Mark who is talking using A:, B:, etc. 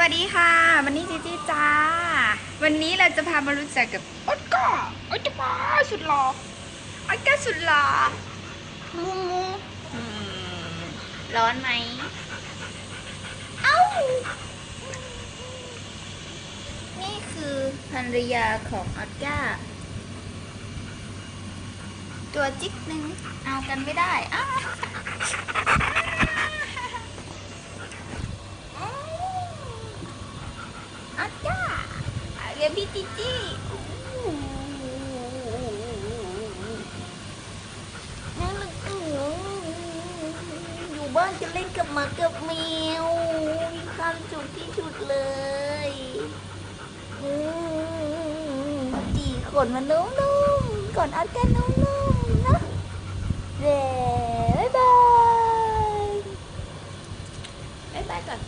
A: วัสดีค่ะ วันนี้จีจีจ้า วันนี้เราจะพามารู้จักกับออสการ์ออสการ์สุดหล่อออสการ์สุดหล่อมูมูอืมร้อนไหมเอ้า นี่คือภรรยาของออสการ์ตัวจิ๊กหนึ่งเอากันไม่ได้อ้าวออสการ์ เรียกพี่จิจี้นั่นแหละอยู่บ้านจะเล่นกับหมากับแมวมีความสุขที่สุดเลยจีขนมันนุ่มๆขนออสการ์นุ่มๆนะเด้บ๊ายบายบ๊ายบายก่อน